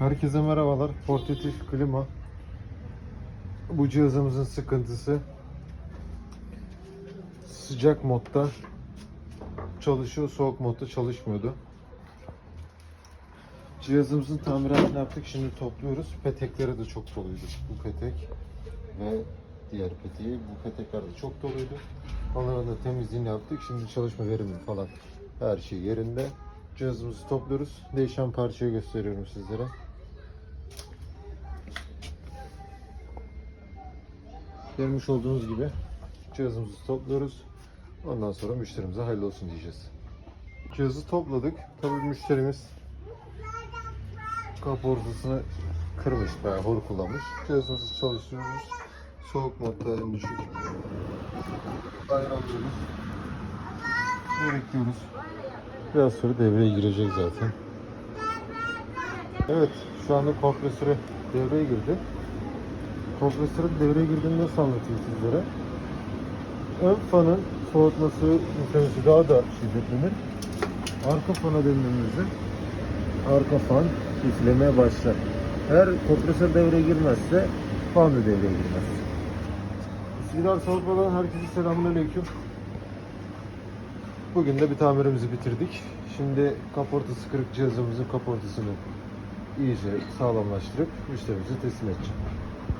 Herkese merhabalar. Portatif klima. Bu cihazımızın sıkıntısı sıcak modda çalışıyor, soğuk modda çalışmıyordu. Cihazımızın tamiratını yaptık. Şimdi topluyoruz. Petekleri de çok doluydu. Bu petek ve diğer peteği. Bu petekler de çok doluydu. Onların da temizliğini yaptık. Şimdi çalışma verimi falan her şey yerinde. Cihazımızı topluyoruz. Değişen parçayı gösteriyorum sizlere. Görmüş olduğunuz gibi cihazımızı topluyoruz. Ondan sonra müşterimize hayırlı olsun diyeceğiz. Cihazı topladık. Tabii müşterimiz kaportasını kırmış bayağı hor kullanmış. Cihazımızı çalıştırıyoruz. Soğuk modda en düşük. Ayarlıyoruz. Bekliyoruz. Biraz sonra devreye girecek zaten. Evet, şu anda kompresörü devreye girdi. Kompresörün devreye girdiğini nasıl anlatayım sizlere? Ön fanın soğutması mükemmesi daha da şiddetlenir. Arka fana döndüğümüzde arka fan üflemeye başlar. Eğer kompresör devreye girmezse fan da devreye girmez. Üsküdar Soğutmadan herkese selamünaleyküm. Bugün de bir tamirimizi bitirdik. Şimdi kaportası kırık cihazımızın kaportasını iyice sağlamlaştırıp müşterimize teslim edeceğim.